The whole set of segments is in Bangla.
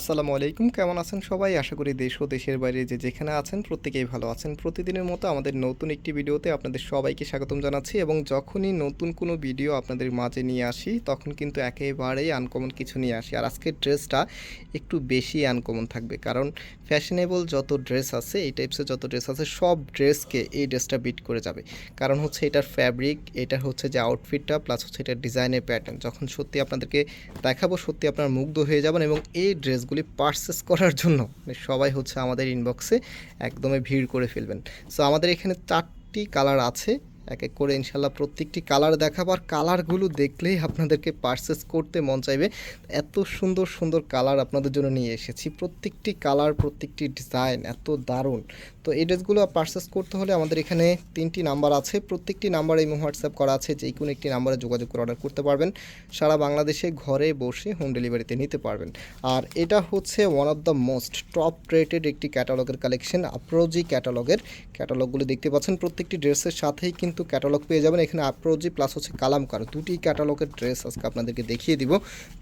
আসসালামু আলাইকুম, কেমন আছেন সবাই? আশা করি দেশ ও দেশের বাইরে যে যেখানে আছেন প্রত্যেকেই ভালো আছেন। প্রতিদিনের মতো আমাদের নতুন একটি ভিডিওতে আপনাদের সবাইকে স্বাগতম জানাচ্ছি এবং যখনই নতুন কোনো ভিডিও আপনাদের মাঝে নিয়ে আসি, তখন কিন্তু একেবারেই আনকমন কিছু নিয়ে আসি। আর আজকের ড্রেসটা একটু বেশি আনকমন থাকবে, কারণ ফ্যাশনেবল যত ড্রেস আছে, এই টাইপসের যত ড্রেস আছে, সব ড্রেসকে এই ড্রেসটা বিট করে যাবে। কারণ হচ্ছে এটার ফ্যাব্রিক এটার হচ্ছে যে আউটফিটটা প্লাস হচ্ছে এটার ডিজাইনের প্যাটার্ন যখন সত্যি আপনাদেরকে দেখাবো, সত্যি আপনার মুগ্ধ হয়ে যাবেন এবং এই ড্রেসগুলি পারচেস করার জন্য সবাই হচ্ছে আমাদের ইনবক্সে একদমই ভিড় করে ফেলবেন। সো আমাদের এখানে চারটি কালার আছে। এক এক করে ইনশাল্লাহ প্রত্যেকটি কালার দেখাবো। আর কালারগুলো দেখলেই আপনাদেরকে পারচেস করতে মন চাইবে। এত সুন্দর সুন্দর কালার আপনাদের জন্য নিয়ে এসেছি। প্রত্যেকটি কালার, প্রত্যেকটি ডিজাইন এত দারুণ। তো এই ড্রেসগুলো পারচেস করতে হলে আমাদের এখানে তিনটি নাম্বার আছে। প্রত্যেকটি নাম্বারে এই হোয়াটসঅ্যাপ করা আছে। যে কোনো একটি নাম্বারে যোগাযোগ করে অর্ডার করতে পারবেন। সারা বাংলাদেশে ঘরে বসে হোম ডেলিভারিতে নিতে পারবেন। আর এটা হচ্ছে one of the most top rated একটি ক্যাটালগের কালেকশন আপ্রোজি ক্যাটালগের ক্যাটালগুলো দেখতে পাচ্ছেন। প্রত্যেকটি ড্রেসের সাথেই কিন্তু ক্যাটালগ পেয়ে যাবেন। এখানে আপ্রোজি প্লাস হচ্ছে কালামকার দুটি ক্যাটালগের ড্রেস আজকে আপনাদেরকে দেখিয়ে দিব।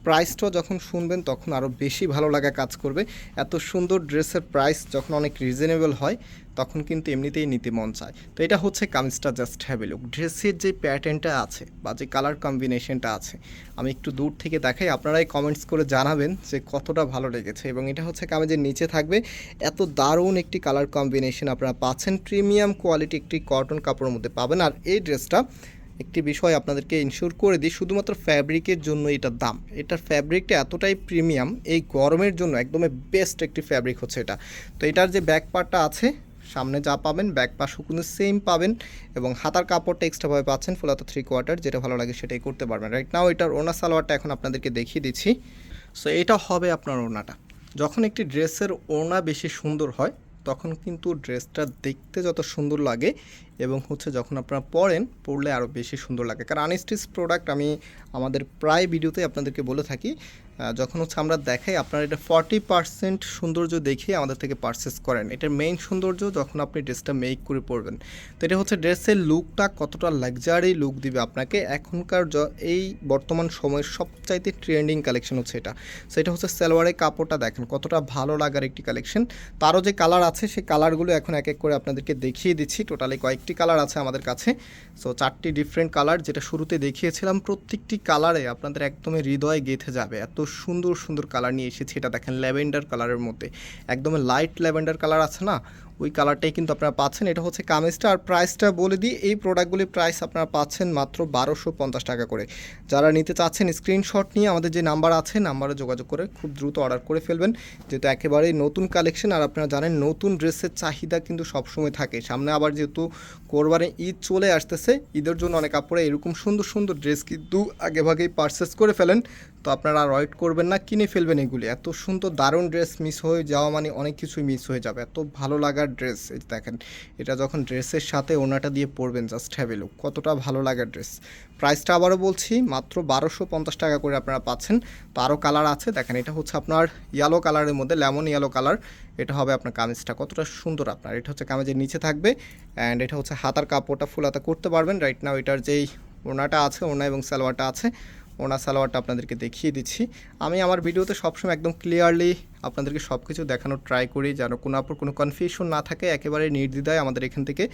প্রাইসটাও যখন শুনবেন তখন আরও বেশি ভালো লাগা কাজ করবে। এত সুন্দর ড্রেসের প্রাইস যখন অনেক রিজনেবল হয় তখন কিন্তু এমনিতেই নিতে মন চায়। তো এটা হচ্ছে কামিজটা জাস্ট হ্যাভে লুক ড্রেসের যে প্যাটার্নটা আছে বা যে কালার কম্বিনেশনটা আছে, আমি একটু দূর থেকে দেখাই, আপনারাই কমেন্টস করে জানাবেন যে কতটা ভালো লেগেছে এবং এটা হচ্ছে কামিজের নিচে থাকবে। এত দারুণ একটি কালার কম্বিনেশন আপনারা পাচ্ছেন প্রিমিয়াম কোয়ালিটি একটি কটন কাপড়ের মধ্যে পাবেন। আর এই ড্রেসটা একটি বিষয় আপনাদেরকে ইনশিওর করে দিই, শুধুমাত্র ফ্যাব্রিকের জন্য এটার দাম। এটার ফ্যাব্রিকটা এতটাই প্রিমিয়াম এই গরমের জন্য একদমই বেস্ট একটি ফ্যাব্রিক হচ্ছে এটা। তো এটার যে ব্যাক পার্টটা আছে সামনে যা পাবেন ব্যাক পাশও কিন্তু সেম পাবেন এবং হাতার কাপড়টা এক্সট্রাভাবে পাচ্ছেন ফুল হাতা থ্রি কোয়ার্টার যেটা ভালো লাগে সেটাই করতে পারবেন। রাইট নাও এটার ওনা সালোয়ারটা এখন আপনাদেরকে দেখিয়ে দিচ্ছি। সো এটা হবে আপনার ওনাটা যখন একটি ড্রেসের ওনা বেশি সুন্দর হয়, তখন কিন্তু ড্রেসটা দেখতে যত সুন্দর লাগে এবং হচ্ছে যখন আপনারা পরেন পরলে আরও বেশি সুন্দর লাগে। কারণ আনস্টিচ প্রোডাক্ট আমি আমাদের প্রায় ভিডিওতে আপনাদেরকে বলে থাকি যখন হচ্ছে আমরা দেখাই, আপনারা এটা ফর্টি পার্সেন্ট সৌন্দর্য দেখে আমাদের থেকে পারচেস করেন। এটার মেইন সৌন্দর্য যখন আপনি ড্রেসটা মেক করে পরবেন। তো এটা হচ্ছে ড্রেসের লুকটা কতটা লাক্সারি লুক দিবে আপনাকে। এখনকার এই বর্তমান সময়ের সবচাইতে ট্রেন্ডিং কালেকশন হচ্ছে এটা। সেটা হচ্ছে সালোয়ারের কাপড়টা দেখেন, কতটা ভালো লাগার একটি কালেকশন তারও যে কালার আছে, সেই কালারগুলো এখন এক এক করে আপনাদেরকে দেখিয়ে দিচ্ছি। টোটালি কয়েকটি কালার আছে আমাদের কাছে। সো চারটি ডিফারেন্ট কালার যেটা শুরুতে দেখিয়েছিলাম, প্রত্যেকটি কালারে আপনাদের একদমই হৃদয় গেঁথে যাবে। এত সুন্দর সুন্দর কালার নিয়ে এসেছি, এটা দেখেন ল্যাভেন্ডার কালারের মধ্যে। একদম লাইট ল্যাভেন্ডার কালার আছে না? ওই কালারটাই কিন্তু আপনারা পাচ্ছেন। এটা হচ্ছে কামিজটা। আর প্রাইসটা বলে দিই, এই প্রোডাক্টগুলির প্রাইস আপনারা পাচ্ছেন মাত্র বারোশো পঞ্চাশ টাকা করে। যারা নিতে চাচ্ছেন স্ক্রিনশট নিয়ে, আমাদের যে নাম্বার আছে নাম্বারে যোগাযোগ করে খুব দ্রুত অর্ডার করে ফেলবেন। যেহেতু একেবারেই নতুন কালেকশন আর আপনারা জানেন নতুন ড্রেসের চাহিদা কিন্তু সবসময় থাকে। সামনে আবার যেহেতু কোরবানি ঈদ চলে আসতেছে, ঈদের জন্য অনেক কাপড়ে এরকম সুন্দর সুন্দর ড্রেস কিন্তু আগেভাগেই পারচেস করে ফেলেন। তো আপনারা আর করবেন না, কিনে ফেলবেন এগুলি। এত সুন্দর দারুণ ড্রেস মিস হয়ে যাওয়া মানে অনেক কিছুই মিস হয়ে যাবে। এত ভালো লাগার ড্রেস, এই দেখেন, এটা যখন ড্রেসের সাথে ওনাটা দিয়ে পরবেন জাস্ট হ্যাভে লুক কতটা ভালো লাগার ড্রেস। প্রাইসটা আবারও বলছি, মাত্র বারোশো পঞ্চাশ টাকা করে আপনারা পাচ্ছেন। তো আরও কালার আছে, দেখেন, এটা হচ্ছে আপনার ইয়েলো কালারের মধ্যে লেমন ইয়েলো কালার এটা হবে আপনার কামিজটা, কতটা সুন্দর আপনার। এটা হচ্ছে কামিজের নিচে থাকবে অ্যান্ড এটা হচ্ছে হাতার কাপড়টা ফুল হাতা করতে পারবেন। রাইট নাও এটার যেই ওনাটা আছে, ওনা এবং সালোয়ারটা আছে ওনা সালোয়ারটা আপনাদেরকে দেখিয়ে দিচ্ছি। আমি আমার ভিডিওতে সবসময় একদম ক্লিয়ারলি আপনাদেরকে সব কিছু দেখানোর ট্রাই করি, যেন কোনো আপনার কোনো কনফিউশন না থাকে, একেবারে নির্দ্বিধায় আমাদের এখান থেকে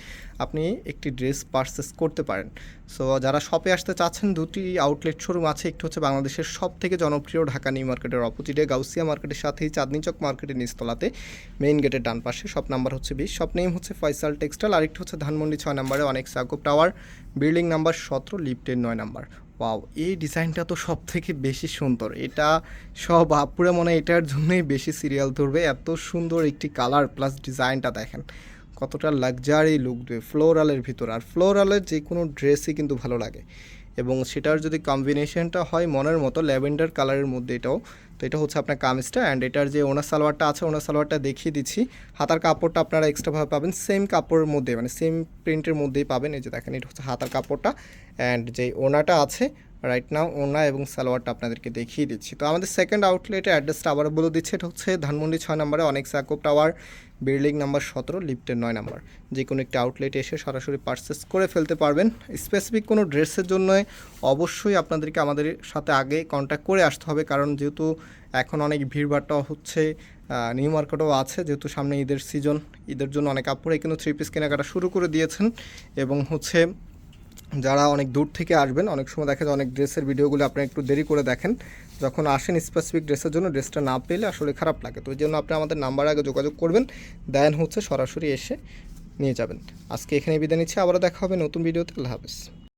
আপনি একটি ড্রেস পারচেস করতে পারেন। সো যারা শপে আসতে চাচ্ছেন, দুটি আউটলেট শোরুম আছে, একটি হচ্ছে বাংলাদেশের সব থেকে জনপ্রিয় ঢাকা নিউ মার্কেটের অপোজিটে গাউসিয়া মার্কেটের সাথেই চাঁদনি চক মার্কেটের নিচতলাতে মেইন গেটের ডান পাশে শপ নাম্বার হচ্ছে বিশ। শপ নেম হচ্ছে ফয়সাল টেক্সটাইল আরেকটি হচ্ছে ধানমন্ডি ছয় নাম্বারে অনেক সাকুব টাওয়ার বিল্ডিং নাম্বার সতেরো লিফটের নয় নাম্বার ওয়াও এই ডিজাইনটা তো সব থেকে বেশি সুন্দর। এটা সব আপুরা মনে এটার জন্যই বেশি সিরিয়াল ধরবে। এত সুন্দর একটি কালার প্লাস ডিজাইনটা দেখেন। কতটা লাক্সারি লুক দেবে ফ্লোরালের ভিতর। আর ফ্লোরালের যে কোনো ড্রেসই কিন্তু ভালো লাগে। এবং সেটার যদি কম্বিনেশনটা হয় মনের মতো, ল্যাভেন্ডার কালারের মধ্যে এটাও। তো এটা হচ্ছে আপনার কামিজটা অ্যান্ড এটার যে ওনার সালোয়ারটা আছে, ওনার সালোয়ারটা দেখিয়ে দিচ্ছি। হাতার কাপড়টা আপনারা এক্সট্রাভাবে পাবেন সেম কাপড়ের মধ্যে মানে সেম প্রিন্টের মধ্যেই পাবেন। এই যে দেখেন, এটা হচ্ছে হাতার কাপড়টা অ্যান্ড যে ওনাটা আছে রাইট নাও ওনা এবং সালোয়ারটা আপনাদেরকে দেখিয়ে দিচ্ছি। তো আমাদের সেকেন্ড আউটলেটের অ্যাড্রেসটা আবারও বলে দিচ্ছে, এটা হচ্ছে ধানমন্ডি ছয় নম্বরে অনেক সাকোপ টাওয়ার বিল্ডিং নাম্বার সতেরো লিফটের নয় নাম্বার। যে কোনো একটি আউটলেটে এসে সরাসরি পারচেস করে ফেলতে পারবেন। স্পেসিফিক কোনো ড্রেসের জন্য অবশ্যই আপনাদেরকে আমাদের সাথে আগে কন্ট্যাক্ট করে আসতে হবে, কারণ যেহেতু এখন অনেক ভিড়ভাড়টাও হচ্ছে নিউ মার্কেটও আছে, যেহেতু সামনে ঈদের সিজন ঈদের জন্য অনেক আপুরে কিন্তু থ্রি পিস কেনাকাটা শুরু করে দিয়েছেন। এবং হচ্ছে যারা অনেক দূর থেকে আসবেন, অনেক সময় দেখা যায় অনেক ড্রেসের ভিডিওগুলো আপনি একটু দেরি করে দেখেন। যখন আসেন স্পেসিফিক ড্রেসের জন্য ড্রেসটা না পেলে আসলে খারাপ লাগে। তো ওই জন্য আপনি আমাদের নাম্বার আগে যোগাযোগ করবেন দেন হচ্ছে সরাসরি এসে নিয়ে যাবেন। আজকে এখানে বিদায় নিচ্ছি, আবারও দেখা হবে নতুন ভিডিওতে আল্লাহ হাফেজ।